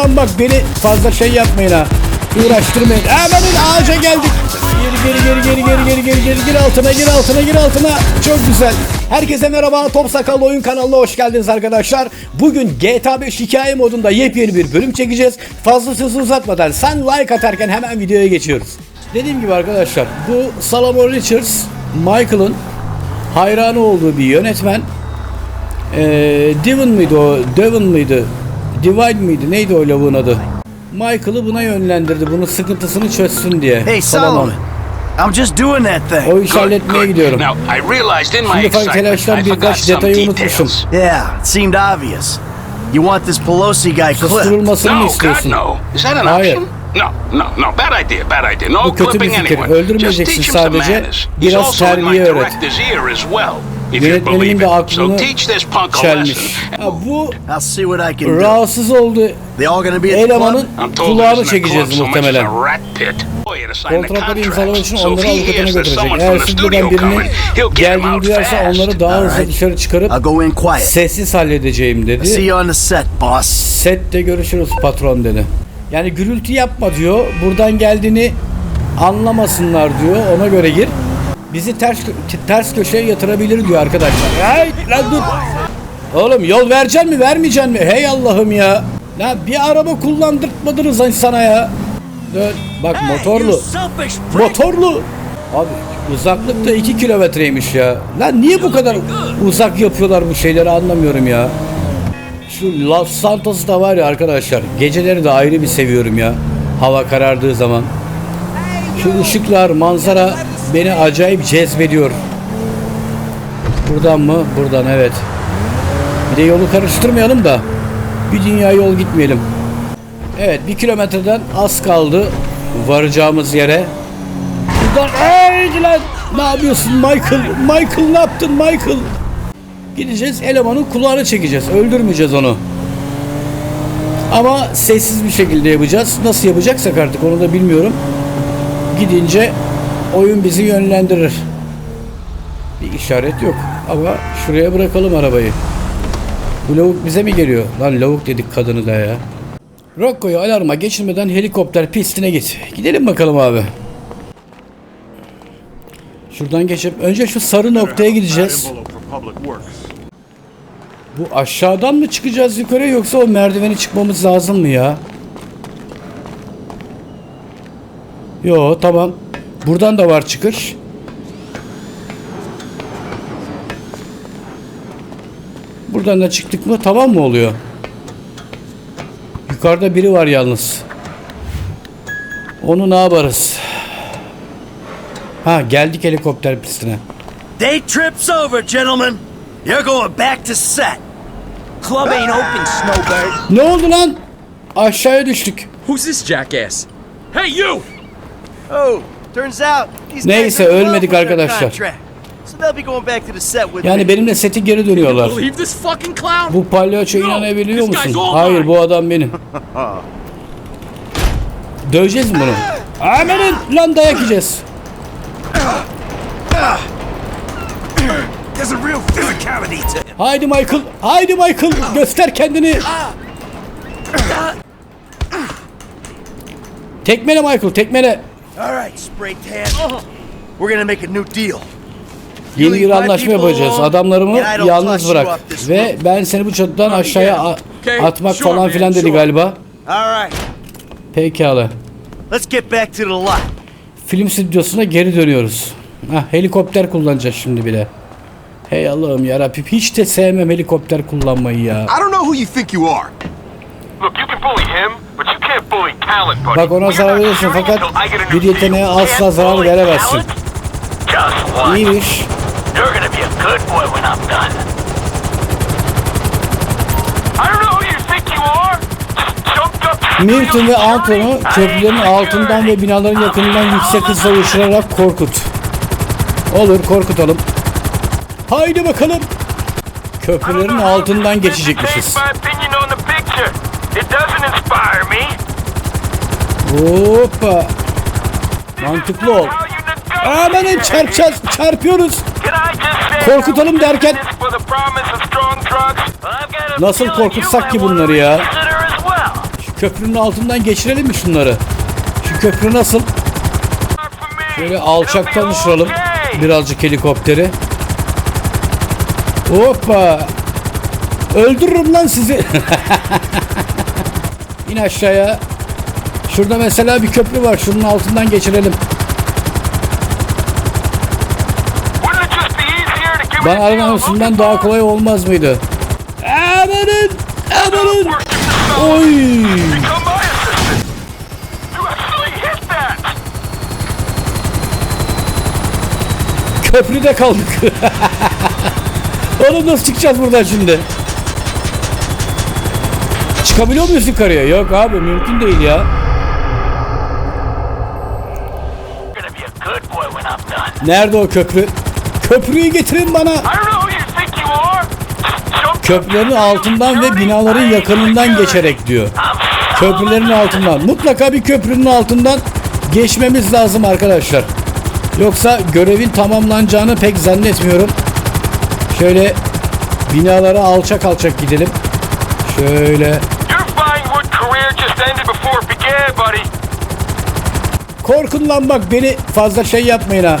lan bak beni fazla şey yapmayın ha. Uğraştırmayın. Hemenin ağaca geldik. Geri geri geri geri geri geri geri geri gir altına gir altına gir altına. Çok güzel. Herkese merhaba. Top Sakallı Oyun kanalına hoş geldiniz arkadaşlar. Bugün GTA 5 hikaye modunda yepyeni bir bölüm çekeceğiz. Fazla sözü uzatmadan sen like atarken hemen videoya geçiyoruz. Dediğim gibi arkadaşlar bu Salomon Richards Michael'ın hayranı olduğu bir yönetmen. Ee, Devon mıydı o? Devon mıydı? Divide mıydı? Neydi o lavuğun adı? Michael'ı buna yönlendirdi. Bunun sıkıntısını çözsün diye. Hey, Solomon. I'm just doing that thing. O işi halletmeye gidiyorum. Now, I realized in my Şimdi fark telaştan I forgot birkaç some detayı unutmuşum. details. Yeah, it seemed obvious. You want this Pelosi guy clipped. Susturulmasını No, God, istiyorsun? no. Is that an Hayır. option? No, no, no. Bad idea, bad idea. No Bu kötü bir clipping fikir. anyone. Just Öldürmeyeceksin teach him some sadece. manners. He's Biraz also in my terbiye öğret. Yönetmenin de aklını çelmiş. Ya bu rahatsız oldu elemanın kulağını çekeceğiz muhtemelen. Kontratları imzalamak için onları avukatına götürecek. Eğer stüdyodan birinin geldiğini duyarsa onları daha hızlı dışarı çıkarıp sessiz halledeceğim dedi. Sette görüşürüz patron dedi. Yani gürültü yapma diyor. Buradan geldiğini anlamasınlar diyor. Ona göre gir. Bizi ters ters köşeye yatırabilir diyor arkadaşlar. Hey lan dur. Oğlum yol verecek mi vermeyecek mi? Hey Allah'ım ya. Lan bir araba kullandırtmadınız lan sana ya. Dön. Bak motorlu. Motorlu. Abi uzaklıkta 2 kilometreymiş ya. Lan niye bu kadar uzak yapıyorlar bu şeyleri anlamıyorum ya. Şu Los Santos'u da var ya arkadaşlar. Geceleri de ayrı bir seviyorum ya. Hava karardığı zaman. Şu ışıklar, manzara beni acayip cezbediyor. Buradan mı? Buradan evet. Bir de yolu karıştırmayalım da bir dünya yol gitmeyelim. Evet bir kilometreden az kaldı varacağımız yere. Buradan haydi lan ne yapıyorsun Michael? Michael ne yaptın Michael? Gideceğiz elemanın kulağını çekeceğiz. Öldürmeyeceğiz onu. Ama sessiz bir şekilde yapacağız. Nasıl yapacaksak artık onu da bilmiyorum. Gidince oyun bizi yönlendirir. Bir işaret yok. Ama şuraya bırakalım arabayı. Bu lavuk bize mi geliyor? Lan lavuk dedik kadını da ya. Rocco'yu alarma geçirmeden helikopter pistine git. Gidelim bakalım abi. Şuradan geçip önce şu sarı noktaya gideceğiz. Bu aşağıdan mı çıkacağız yukarı yoksa o merdiveni çıkmamız lazım mı ya? Yo tamam. Buradan da var çıkış. Buradan da çıktık mı tamam mı oluyor? Yukarıda biri var yalnız. Onu ne yaparız? Ha geldik helikopter pistine. Day trip's over, gentlemen. You're going back to set. Club ain't open, Snowbird. Ne oldu lan? Aşağıya düştük. Who's this jackass? Hey, you! Oh, Neyse ölmedik arkadaşlar. Yani benimle seti geri dönüyorlar. Bu palyaço inanabiliyor musun? Hayır bu adam benim. Döveceğiz mi bunu? Amenin lan dayak yiyeceğiz. Haydi Michael, haydi Michael göster kendini. Tekmele Michael, tekmele. All right, spray tan. We're gonna make a new deal. Yeni bir anlaşma yapacağız. Adamlarımı yalnız bırak. Ve ben seni bu çatıdan aşağıya atmak falan filan dedi galiba. All right, Pekala. let's get back to the lot. Film stüdyosuna geri dönüyoruz. Hah, helikopter kullanacağız şimdi bile. Hey Allah'ım yarabbim hiç de sevmem helikopter kullanmayı ya. I don't know who you think you are. Look, you can bully him, Bak ona zarar verirsin fakat bir yeteneğe asla zarar veremezsin. İyiymiş. Milton ve Anton'u köprülerin altından ve binaların yakınından yüksek hızla uçurarak korkut. Olur korkutalım. Haydi bakalım. Köprülerin altından geçecekmişiz. Hoppa. Mantıklı ol. Amanın çarpacağız, çarpıyoruz. Korkutalım derken Nasıl korkutsak ki bunları ya? Köprünün altından geçirelim mi şunları? Şu köprü nasıl? Şöyle alçaktan uçuralım. Birazcık helikopteri. Hoppa. Öldürürüm lan sizi. İn aşağıya. Şurada mesela bir köprü var. Şunun altından geçirelim. Wouldn't it just be easier to give Bana it a deal aranmasından daha kolay olmaz mıydı? Amanın! Amanın! Oy! Köprüde kaldık. Oğlum nasıl çıkacağız buradan şimdi? Çıkabiliyor muyuz yukarıya? Yok abi mümkün değil ya. Nerede o köprü? Köprüyü getirin bana. Köprülerin altından ve binaların yakınından geçerek diyor. Köprülerin altından. Mutlaka bir köprünün altından geçmemiz lazım arkadaşlar. Yoksa görevin tamamlanacağını pek zannetmiyorum. Şöyle binalara alçak alçak gidelim. Şöyle korkun lan bak beni fazla şey yapmayın ha.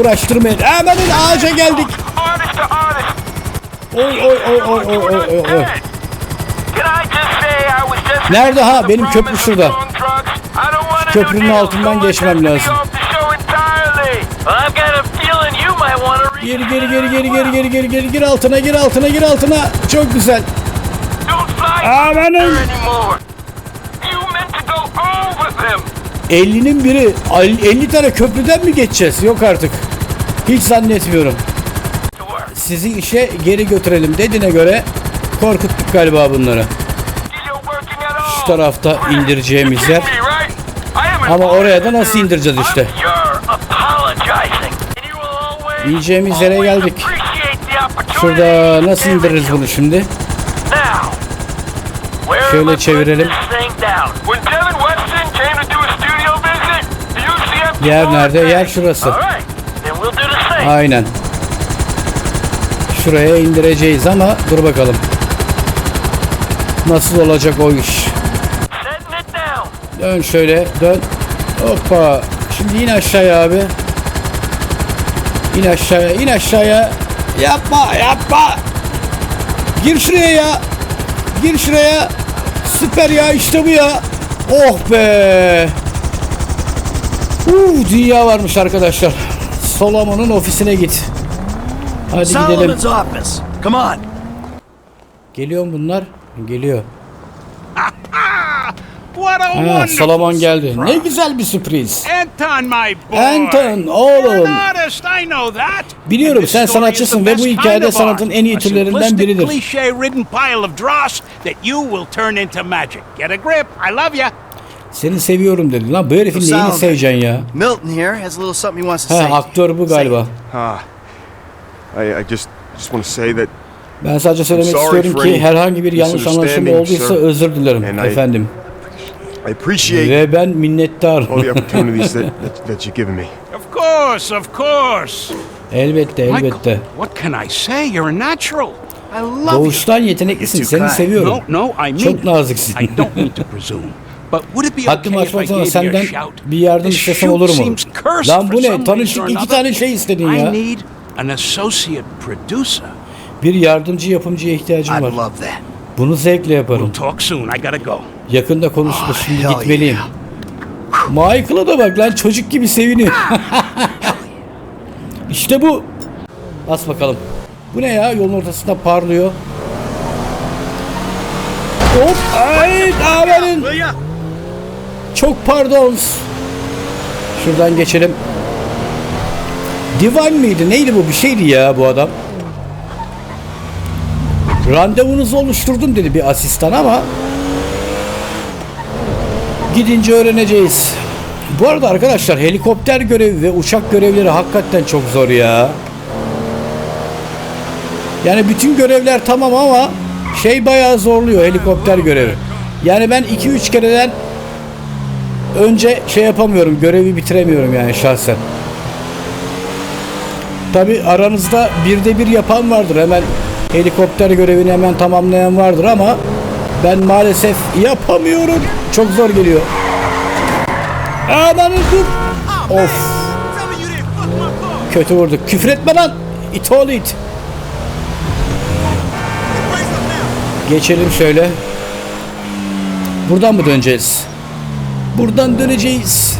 Uğraştırmayın. Amanın ağaca geldik. Oy oy oy oy oy oy oy oy. Nerede ha? Benim köprü şurada. Köprünün Köprünün altından geçmem lazım. Geri geri geri geri geri geri geri geri gir altına gir altına gir altına. Çok güzel. Amanın. 50'nin biri. Ay, 50 tane köprüden mi geçeceğiz? Yok artık. Hiç zannetmiyorum. Sizi işe geri götürelim dediğine göre korkuttuk galiba bunları. Şu tarafta indireceğimiz yer. Ama oraya da nasıl indireceğiz işte? İneceğimiz yere geldik. Şurada nasıl indiririz bunu şimdi? Şöyle çevirelim. Yer nerede? Yer şurası. Aynen. Şuraya indireceğiz ama dur bakalım. Nasıl olacak o iş? Dön şöyle dön. Hoppa. Şimdi in aşağıya abi. İn aşağıya in aşağıya. Yapma yapma. Gir şuraya ya. Gir şuraya. Süper ya işte bu ya. Oh be. Uh, dünya varmış arkadaşlar. Solomon'un ofisine git. Hadi gidelim. Solomon's office. Come on. Geliyor mu bunlar? Geliyor. What a Ha, Solomon geldi. Ne güzel bir sürpriz. Anton, my boy. Anton, oğlum. an artist, I know that. Biliyorum, sen sanatçısın ve bu hikayede sanatın en iyi A türlerinden biridir. Seni seviyorum dedi. Lan bu herifin neyini seveceksin ya? Milton here has a little something he wants to Ha say. aktör bu galiba. Ah, I, I just just want to say that Ben sadece söylemek istiyorum ki herhangi bir yanlış anlaşılma olduysa sir. özür dilerim efendim. I appreciate Ve ben me. Of course, of course. elbette elbette. Michael, what can I say? You're a natural. I love you. Doğuştan yeteneklisin. Seni too kind. seviyorum. No, no, I mean Çok naziksin. I don't mean to presume. Haddim açmak sana senden bir yardım istesem olur mu? Lan bu ne? Tanıştık iki tane şey istedin ya. Bir yardımcı yapımcıya ihtiyacım var. Bunu zevkle yaparım. Yakında konuşuruz. Şimdi gitmeliyim. Michael'a da bak lan çocuk gibi seviniyor. işte bu. Bas bakalım. Bu ne ya? Yolun ortasında parlıyor. Hop! Ay! Aferin! Çok pardon. Şuradan geçelim. Divan mıydı? Neydi bu? Bir şeydi ya bu adam. Randevunuzu oluşturdum dedi bir asistan ama gidince öğreneceğiz. Bu arada arkadaşlar helikopter görevi ve uçak görevleri hakikaten çok zor ya. Yani bütün görevler tamam ama şey bayağı zorluyor helikopter görevi. Yani ben 2-3 kereden önce şey yapamıyorum, görevi bitiremiyorum yani şahsen. Tabi aranızda birde bir yapan vardır hemen helikopter görevini hemen tamamlayan vardır ama Ben maalesef yapamıyorum. Çok zor geliyor. Ananı dur. Of. Kötü vurduk. Küfür etme lan. İt oğlu it. Geçelim şöyle. Buradan mı döneceğiz? Buradan döneceğiz.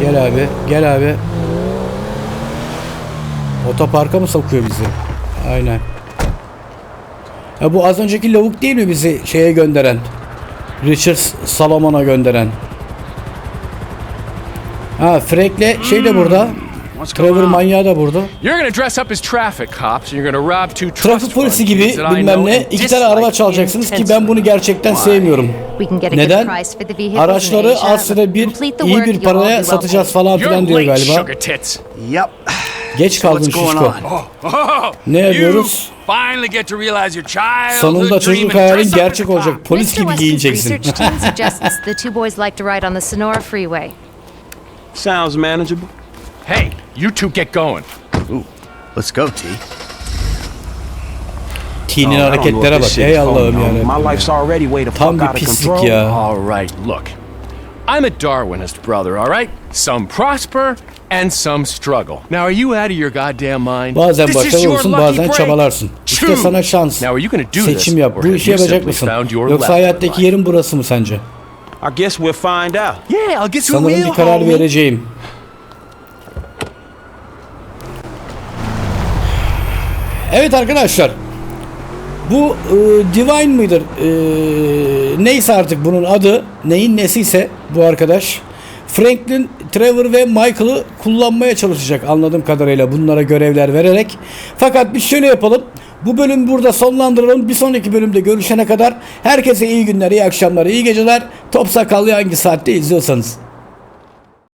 Gel abi, gel abi. Otoparka mı sokuyor bizi? Aynen. Ya bu az önceki lavuk değil mi bizi şeye gönderen? Richard Salomon'a gönderen. Ha Frank'le şey de burada. Trevor manyağı da burada. You're gonna dress up as traffic cops and you're gonna rob two Trafik polisi gibi bilmem ne iki tane araba çalacaksınız ki ben bunu gerçekten sevmiyorum. Neden? Araçları aslında bir iyi bir paraya satacağız falan filan diyor galiba. Yep. Geç kaldın What's şişko. on? Oh, Ne yapıyoruz? Sonunda çocukluk hayalin gerçek olacak. Polis gibi giyineceksin. Sounds manageable. Hey, you two get going. Let's go, T. T'nin Oh, hareketlere bak. Ey Allah'ım yani. My life's already way the Tam fuck out of control. ya. All right, look. I'm a Darwinist, brother, all right? Some prosper and some struggle. Now, are you out of your goddamn mind? Bazen This is başarılı your olursun lucky bazen çabalarsın. İşte sana şans. Now, are you gonna do this, Seçim yap. Bu işi you yapacak mısın? Yoksa hayattaki yerin burası mı sence? I guess we'll find out. Yeah, I'll a Sanırım bir karar homie. vereceğim. Evet arkadaşlar. Bu e, Divine mıdır? E, neyse artık bunun adı. Neyin nesiyse bu arkadaş. Franklin, Trevor ve Michael'ı kullanmaya çalışacak anladığım kadarıyla bunlara görevler vererek. Fakat biz şöyle yapalım. Bu bölüm burada sonlandıralım. Bir sonraki bölümde görüşene kadar herkese iyi günler, iyi akşamlar, iyi geceler. Top Sakallı hangi saatte izliyorsanız.